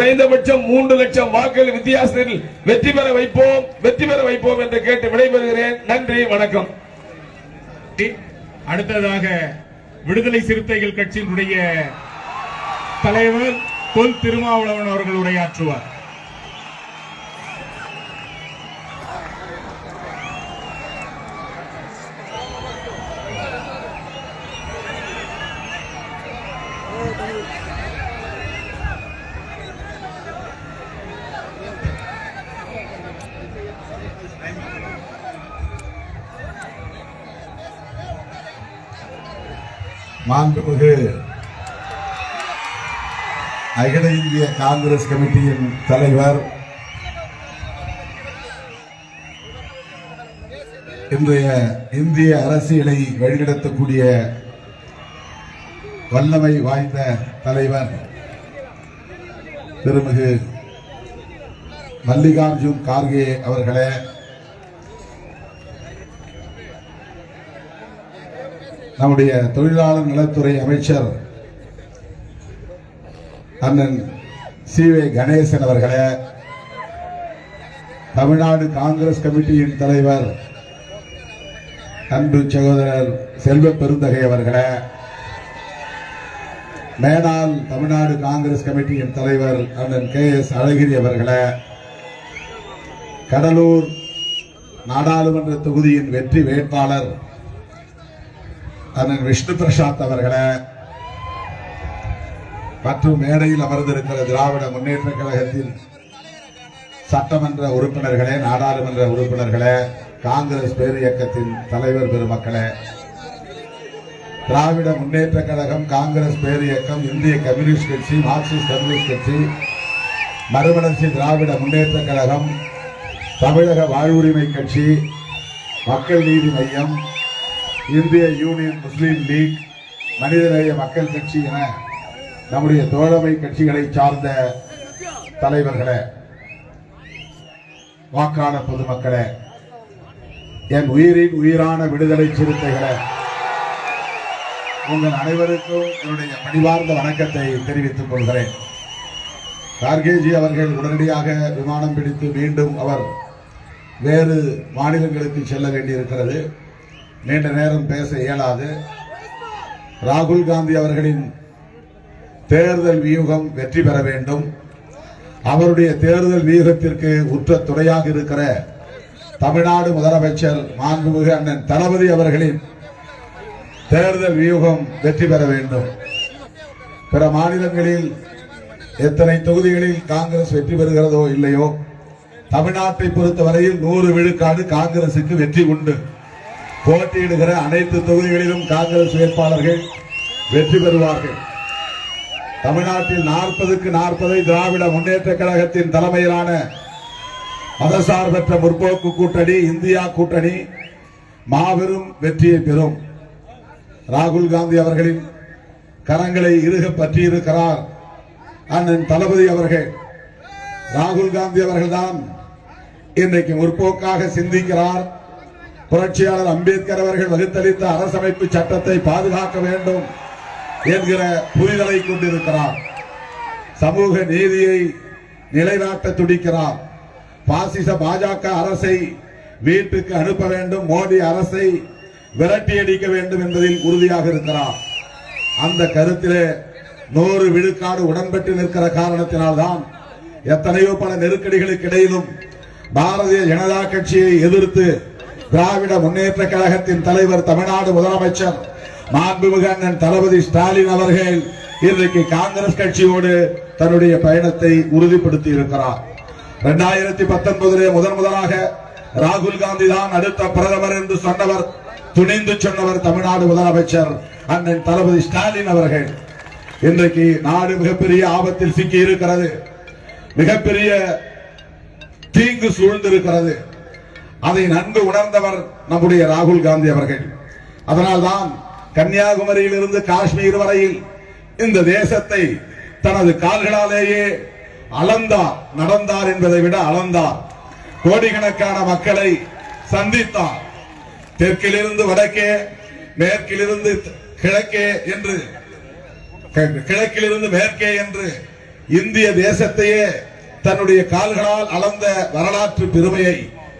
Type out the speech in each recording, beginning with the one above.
குறைந்தபட்சம் மூன்று லட்சம் வாக்குகள் வித்தியாசத்தில் வெற்றி பெற வைப்போம் வெற்றி பெற வைப்போம் என்று கேட்டு விடைபெறுகிறேன். நன்றி வணக்கம். அடுத்ததாக விடுதலை சிறுத்தைகள் கட்சியினுடைய தலைவர் தொல் திருமாவளவன் அவர்கள் உரையாற்றுவார். மாண்புமிகு அகில இந்திய காங்கிரஸ் கமிட்டியின் தலைவர் இன்றைய இந்திய அரசியலை வழிநடத்தக்கூடிய வல்லமை வாய்ந்த தலைவர் திருமிகு மல்லிகார்ஜுன் கார்கே அவர்களே நம்முடைய தொழிலாளர் நலத்துறை அமைச்சர் அண்ணன் சி வே கணேசன் அவர்களே தமிழ்நாடு காங்கிரஸ் கமிட்டியின் தலைவர் அன்பு சகோதரர் செல்வ பெருந்தகை அவர்களே மேனாள் தமிழ்நாடு காங்கிரஸ் கமிட்டியின் தலைவர் அண்ணன் கே எஸ் அழகிரி அவர்களே கடலூர் நாடாளுமன்ற தொகுதியின் வெற்றி வேட்பாளர் அண்ணன் விஷ்ணு பிரசாத் அவர்களே மற்றும் மேடையில் அமர்ந்திருக்கிற திராவிட முன்னேற்ற கழகத்தின் சட்டமன்ற உறுப்பினர்களே நாடாளுமன்ற உறுப்பினர்களே காங்கிரஸ் பேரியக்கத்தின் தலைவர் பெருமக்களே திராவிட முன்னேற்ற கழகம் காங்கிரஸ் பேரியக்கம் இந்திய கம்யூனிஸ்ட் கட்சி மார்க்சிஸ்ட் கம்யூனிஸ்ட் கட்சி மறுமலர்ச்சி திராவிட முன்னேற்ற கழகம் தமிழக வாழ்வுரிமை கட்சி மக்கள் நீதி மையம் இந்திய யூனியன் முஸ்லீம் லீக் மனிதநேய மக்கள் கட்சி என நம்முடைய தோழமை கட்சிகளை சார்ந்த தலைவர்களே வாக்காளர் பொதுமக்களே என் உயிரின் உயிரான விடுதலை சிறுத்தைகளே உங்கள் அனைவருக்கும் என்னுடைய பணிவார்ந்த வணக்கத்தை தெரிவித்துக் கொள்கிறேன். கார்கேஜி அவர்கள் உடனடியாக விமானம் பிடித்து மீண்டும் அவர் வேறு மாநிலங்களுக்கு செல்ல வேண்டியிருக்கிறது. நீண்ட நேரம் பேச இயலாது. ராகுல் காந்தி அவர்களின் தேர்தல் வியூகம் வெற்றி பெற வேண்டும். அவருடைய தேர்தல் வியூகத்திற்கு உற்ற துணையாக இருக்கிற தமிழ்நாடு முதலமைச்சர் மாண்புமிகு அண்ணன் தளபதி அவர்களின் தேர்தல் வியூகம் வெற்றி பெற வேண்டும். பிற மாநிலங்களில் எத்தனை தொகுதிகளில் காங்கிரஸ் வெற்றி பெறுகிறதோ இல்லையோ தமிழ்நாட்டை பொறுத்தவரையில் நூறு விழுக்காடு காங்கிரசுக்கு வெற்றி உண்டு. போட்டியிடுகிற அனைத்து தொகுதிகளிலும் காங்கிரஸ் வேட்பாளர்கள் வெற்றி பெறுவார்கள். தமிழ்நாட்டில் நாற்பதுக்கு நாற்பதை திராவிட முன்னேற்ற கழகத்தின் தலைமையிலான மதசார்பற்ற முற்போக்கு கூட்டணி இந்தியா கூட்டணி மாபெரும் வெற்றியை பெறும். ராகுல் காந்தி அவர்களின் கரங்களை இறுக பற்றியிருக்கிறார் அண்ணன் தளபதி அவர்கள். ராகுல் காந்தி அவர்கள்தான் இன்றைக்கு முற்போக்காக சிந்திக்கிறார். புரட்சியாளர் அம்பேத்கர் அவர்கள் வகுத்தளித்த அரசமைப்பு சட்டத்தை பாதுகாக்க வேண்டும் என்கிற புரிதலை கொண்டிருக்கிறார். சமூக நீதியை நிலைநாட்ட துடிக்கிறார். பாசிச பாஜக அரசை வீட்டுக்கு அனுப்ப வேண்டும் மோடி அரசை விரட்டியடிக்க வேண்டும் என்பதில் உறுதியாக இருக்கிறார். அந்த கருத்திலே நூறு விழுக்காடு உடன்பட்டு நிற்கிற காரணத்தினால்தான் எத்தனையோ பல நெருக்கடிகளுக்கு இடையிலும் பாரதிய ஜனதா கட்சியை எதிர்த்து திராவிட முன்னேற்ற கழகத்தின் தலைவர் தமிழ்நாடு முதலமைச்சர் மாண்புமிகு அண்ணன் தளபதி ஸ்டாலின் அவர்கள் இன்றைக்கு காங்கிரஸ் கட்சியோடு தன்னுடைய பயணத்தை உறுதிப்படுத்தி இருக்கிறார். இரண்டாயிரத்தி பத்தொன்பதிலே முதன் முதலாக ராகுல் காந்தி தான் அடுத்த பிரதமர் என்று சொன்னவர் துணிந்து சொன்னவர் தமிழ்நாடு முதலமைச்சர் அண்ணன் தளபதி ஸ்டாலின் அவர்கள். இன்றைக்கு நாடு மிகப்பெரிய ஆபத்தில் சிக்கி இருக்கிறது. மிகப்பெரிய தீங்கு சூழ்ந்திருக்கிறது. அதை நன்கு உணர்ந்தவர் நம்முடைய ராகுல் காந்தி அவர்கள். அதனால்தான் கன்னியாகுமரியில் இருந்து காஷ்மீர் வரையில் இந்த தேசத்தை தனது கால்களாலேயே அளந்தார் நடந்தார் என்பதை விட அளந்தார். கோடிக்கணக்கான மக்களை சந்தித்தார். தெற்கிலிருந்து வடக்கே மேற்கிலிருந்து கிழக்கே என்று கிழக்கிலிருந்து மேற்கே என்று இந்திய தேசத்தையே தன்னுடைய கால்களால் அளந்த வரலாற்று பெருமையை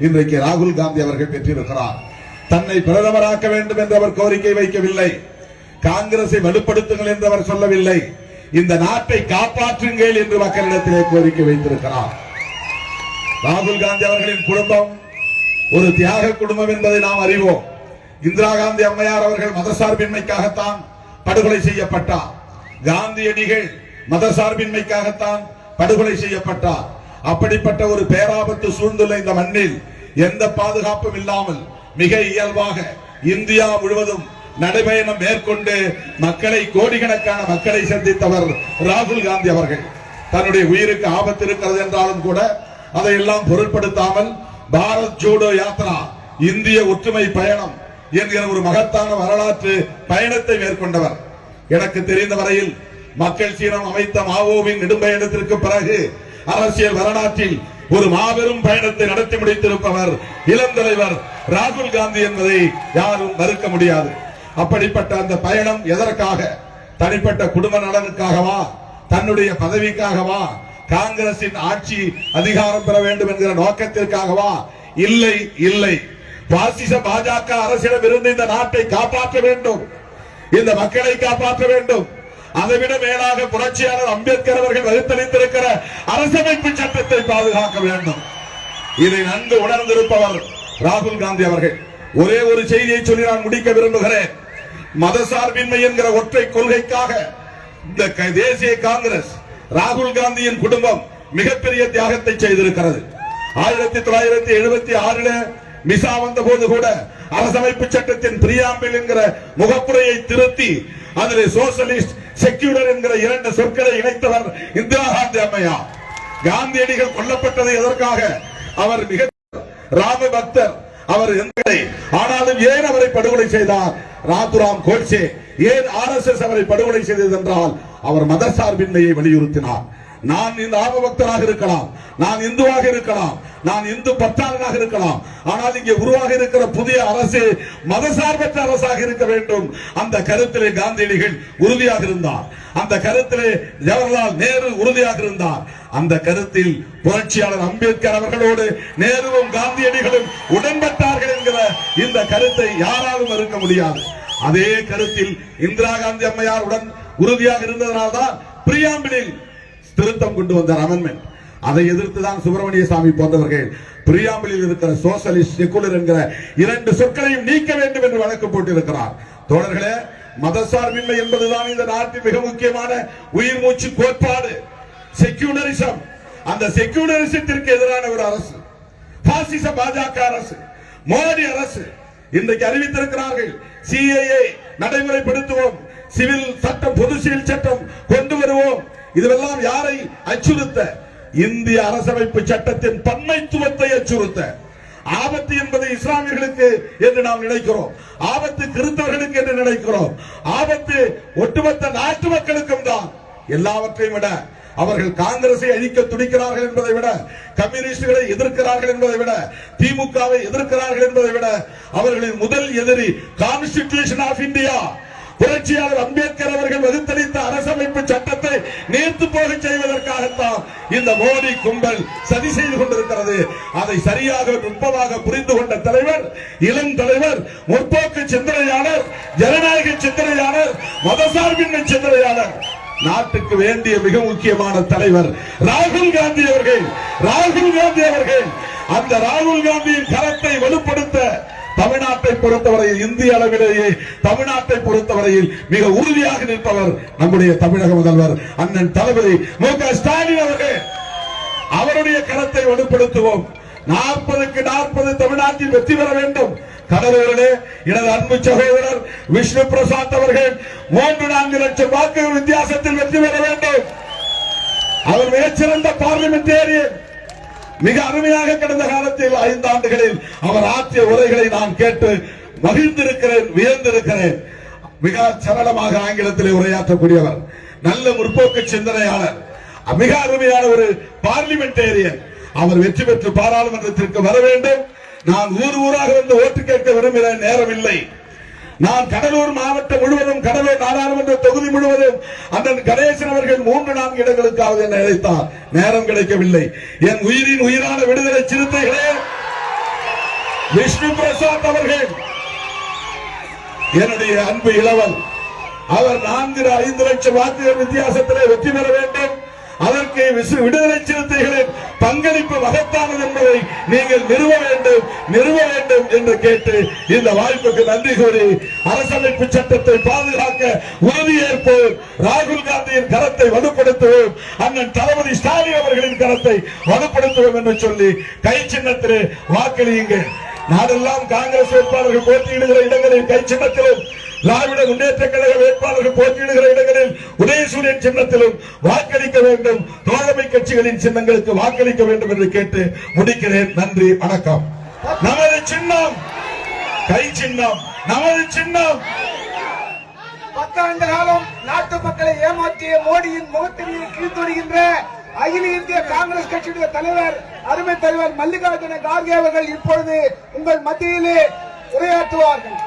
இன்றைக்கு ராகுல் காந்தி அவர்கள் பெற்றிருக்கிறார். தன்னை பிரதமராக்க வேண்டும் என்று அவர் கோரிக்கை வைக்கவில்லை. காங்கிரஸை வலுப்படுத்துங்கள் என்று அவர் சொல்லவில்லை. இந்த நாட்டை காப்பாற்றுங்கள் என்று மக்களிடத்திலே கோரிக்கை வைத்திருக்கிறார். ராகுல் காந்தி அவர்களின் குடும்பம் ஒரு தியாக குடும்பம் என்பதை நாம் அறிவோம். இந்திரா காந்தி அம்மையார் அவர்கள் மதசார்பின்மைக்காகத்தான் படுகொலை செய்யப்பட்டார். காந்தியடிகள் மதசார்பின்மைக்காகத்தான் படுகொலை செய்யப்பட்டார். அப்படிப்பட்ட ஒரு பேராபத்து சூழ்ந்துள்ள இந்த மண்ணில் எந்த பாதுகாப்பும் இல்லாமல் மிக இயல்பாக இந்தியா முழுவதும் நடைபயணம் மேற்கொண்டு மக்களை கோடிக்கணக்கான மக்களை சந்தித்தவர் ராகுல் காந்தி அவர்கள். தன்னுடைய உயிருக்கு ஆபத்து இருக்கிறது என்றாலும் கூட அதையெல்லாம் பொருட்படுத்தாமல் பாரத் ஜோடோ யாத்ரா இந்திய ஒற்றுமை பயணம் என்கிற ஒரு மகத்தான வரலாற்று பயணத்தை மேற்கொண்டவர். எனக்கு தெரிந்த வரையில் மக்கள் சீனம் அமைத்த மாவோவின் நெடும்பயணத்திற்கு பிறகு அரசியல் வரலாற்றில் ஒரு மாபெரும் பயணத்தை நடத்தி முடித்திருப்பவர் இளம் தலைவர் ராகுல் காந்தி என்பதை யாரும் மறுக்க முடியாது. அப்படிப்பட்ட அந்த பயணம் எதற்காக? தனிப்பட்ட குடும்ப நலனுக்காகவா? தன்னுடைய பதவிக்காகவா? காங்கிரசின் ஆட்சி அதிகாரம் பெற வேண்டும் என்கிற நோக்கத்திற்காகவா? இல்லை இல்லை. பாசிச பாஜக அரசிடம் இருந்து இந்த நாட்டை காப்பாற்ற வேண்டும். இந்த மக்களை காப்பாற்ற வேண்டும். அதைவிட மேலாக புரட்சியாளர் அம்பேத்கர் அவர்கள் வகுத்தளித்திருக்கிற அரசமைப்பு சட்டத்தை பாதுகாக்க வேண்டும். இதை நன்கு உணர்ந்திருப்பவர் ராகுல் காந்தி அவர்கள். ஒரே ஒரு செய்தியை சொல்லி நான் முடிக்க விரும்புகிறேன். மதசார்பின்மை என்கிற ஒற்றை கொள்கைக்காக இந்த தேசிய காங்கிரஸ் ராகுல் காந்தியின் குடும்பம் மிகப்பெரிய தியாகத்தை செய்திருக்கிறது. ஆயிரத்தி தொள்ளாயிரத்தி எழுபத்தி ஆறுல மிசா வந்த போது கூட அரசமைப்பு சட்டத்தின் பிரியாம்பில் என்கிற முகப்புரையை திருத்தி அதில் சோசியலிஸ்ட் செக்யூலர் என்கிற இரண்டு சொற்களை இணைத்தவர் இந்திரா காந்தி அம்மையா காந்தியடிகள் கொல்லப்பட்டது எதற்காக? அவர் மிக ராம பக்தர். அவர் எங்களை ஆனாலும் ஏன் அவரை படுகொலை செய்தார்? ராத்துராம் கோட்சே ஏன் ஆர் எஸ் எஸ் அவரை படுகொலை செய்தது என்றால் அவர் மதசார்பின்மையை வலியுறுத்தினார். நான் இந்த ஆபபக்தராக இருக்கலாம். நான் இந்துவாக இருக்கலாம். நான் இந்து பற்றாளனாக இருக்கலாம். ஆனால் இங்கே உருவாக இருக்கிற புதிய அரசு மதசார்பற்ற அரசாக இருக்க வேண்டும். அந்த கருத்திலே காந்தியடிகள் உறுதியாக இருந்தார். அந்த கருத்திலே ஜவஹர்லால் நேரு உறுதியாக இருந்தார். அந்த கருத்தில் புரட்சியாளர் அம்பேத்கர் அவர்களோடு நேருவும் காந்தியடிகளும் உடன்பட்டார்கள் என்கிற இந்த கருத்தை யாராலும் மறுக்க முடியாது. அதே கருத்தில் இந்திரா காந்தி அம்மையார் உடன் உறுதியாக இருந்ததனால்தான் பிரியாம்பிளில் திருத்தம் கொண்டு வந்தார் அமெண்ட்மெண்ட் அதை எதிர்த்து தான் சுப்பிரமணிய சாமி போன்றவர்கள் பிரியாமலில் இருக்கிற சோசலிஸ்ட் செக்குலர் என்கிற இரண்டு சொற்களையும் நீக்க வேண்டும் என்று வழக்கு போட்டிருக்கிறார். தோழர்களே மதசார்பின்மை என்பதுதான் இந்த நாட்டின் மிக முக்கியமான உயிர் மூச்சு கோட்பாடு. செக்யூலரிசம் அந்த செக்யூலரிசத்திற்கு எதிரான ஒரு அரசு. பாசிச பாஜக அரசு. மோடி அரசு. இன்றைக்கு அறிவித்திருக்கிறார்கள் சிஏஏ நடைமுறைப்படுத்துவோம். சிவில் சட்டம் பொது சிவில் சட்டம் கொண்டு வருவோம். இதுவெல்லாம் யாரை அச்சுறுத்த? இந்திய அரசமைப்பு சட்டத்தின் பன்மைத்துவத்தை அச்சுறுத்த. ஆபத்து என்பது இஸ்லாமியர்களுக்கு என்று நாம் நினைக்கிறோம். ஆபத்து கிறிஸ்தவர்களுக்கு என்று நினைக்கிறோம். ஆபத்து ஒட்டுமொத்த நாட்டு மக்களுக்கும் தான். எல்லாவற்றையும் விட அவர்கள் காங்கிரஸை அழிக்க துடிக்கிறார்கள் என்பதை விட கம்யூனிஸ்டுகளை எதிர்க்கிறார்கள் என்பதை விட திமுகவை எதிர்க்கிறார்கள் என்பதை விட அவர்களின் முதல் எதிரி கான்ஸ்டிடியூஷன் ஆஃப் இந்தியா புரட்சியாளர் அம்பேத்கர் அவர்கள் வகுத்தளித்த அரசமைப்பு சட்டத்தை நீர்த்து போக செய்வதற்காகத்தான் இந்த மோடி கும்பல் சதி செய்து கொண்டிருக்கிறது. அதை சரியாக நுட்பமாக புரிந்து கொண்ட தலைவர் இளம் தலைவர் முற்போக்கு சிந்தனையாளர் ஜனநாயக சிந்தனையாளர் மதசார்பின்மை சிந்தனையாளர் நாட்டுக்கு வேண்டிய மிக முக்கியமான தலைவர் ராகுல் காந்தி அவர்கள் ராகுல் காந்தி அவர்கள். அந்த ராகுல் காந்தியின் கரத்தை வலுப்படுத்த தமிழ்நாட்டை பொறுத்தவரையில் இந்திய அளவிலேயே தமிழ்நாட்டை பொறுத்தவரையில் மிக உறுதியாக நிற்பவர் நம்முடைய தமிழக முதல்வர் அண்ணன் தளபதி மு க ஸ்டாலின் அவர்கள். அவருடைய கரத்தை வலுப்படுத்துவோம். நாற்பதுக்கு நாற்பது தமிழ்நாட்டில் வெற்றி பெற வேண்டும். கடலூரிலே எனது அன்பு சகோதரர் விஷ்ணு பிரசாத் அவர்கள் மூன்று நான்கு லட்சம் வாக்குகள் வித்தியாசத்தில் வெற்றி பெற வேண்டும். அவர் மிகச்சிறந்த பார்லிமெண்டேரியன். மிக அருமையாக கடந்த காலத்தில் ஐந்து ஆண்டுகளில் அவர் ஆற்றிய உரைகளை நான் கேட்டு மகிழ்ந்திருக்கிறேன் வியந்திருக்கிறேன். மிக சரளமாக ஆங்கிலத்திலே உரையாற்றக்கூடியவர் நல்ல முற்போக்கு சிந்தனையாளர் மிக அருமையான ஒரு பார்லிமெண்டேரியன். அவர் வெற்றி பெற்று பாராளுமன்றத்திற்கு வர வேண்டும். நான் ஊர் ஊராக வந்து ஓட்டு கேட்க விரும்புகிறேன் நேரம் இல்லை நான் கடலூர் மாவட்டம் முழுவதும் கடலூர் நாடாளுமன்ற தொகுதி முழுவதும் அண்ணன் கணேசன் அவர்கள் மூன்று நான்கு இடங்களுக்காவது என்னை அழைத்தார். நேரம் கிடைக்கவில்லை. என் உயிரின் உயிரான விடுதலை சிறுத்தைகளே விஷ்ணு பிரசாத் அவர்கள் என்னுடைய அன்பு இளவல் அவர் நான்கு ஐந்து லட்சம் வாக்குகள் வித்தியாசத்திலே வெற்றி பெற வேண்டும். அதற்கு விடுதலை சிறுத்தைகளின் பங்களிப்பு மகத்தானது என்பதை நீங்கள் நிறுவ வேண்டும். நிறுவ என்று கேட்டு இந்த வாய்ப்புக்கு நன்றி கூறி அரசமைப்பு சட்டத்தை பாதுகாக்க உறுதியேற்போம் ராகுல் காந்தியின் கரத்தை வலுப்படுத்துவோம். அண்ணன் தளபதி ஸ்டாலின் அவர்களின் கரத்தை வலுப்படுத்துவோம் என்று சொல்லி கை சின்னத்திலே வாக்களியுங்கள் நாடெல்லாம் காங்கிரஸ் வேட்பாளர்கள் போட்டியிடுகிற இடங்களில் கை சின்னத்திலும் திராவிட முன்னேற்ற கழக வேட்பாளர்கள் போட்டியிடுகிற இடங்களில் உதயசூரியன் சின்னத்திலும் வாக்களிக்க வேண்டும். தோழமை கட்சிகளின் சின்னங்களுக்கு வாக்களிக்க வேண்டும் என்று கேட்டு முடிக்கிறேன். நன்றி வணக்கம். நமது சின்னம். கை சின்னம். நமது சின்னம். பத்தாண்டு காலம் நாட்டு மக்களை ஏமாற்றிய மோடியின் முகத்திலேயே கீழ்த்தொடுகின்ற அகில இந்திய காங்கிரஸ் கட்சியுடைய தலைவர் அருமை தலைவர் மல்லிகார்ஜுன கார்கே அவர்கள் இப்பொழுது உங்கள் மத்தியிலே உரையாற்றுவார்கள்.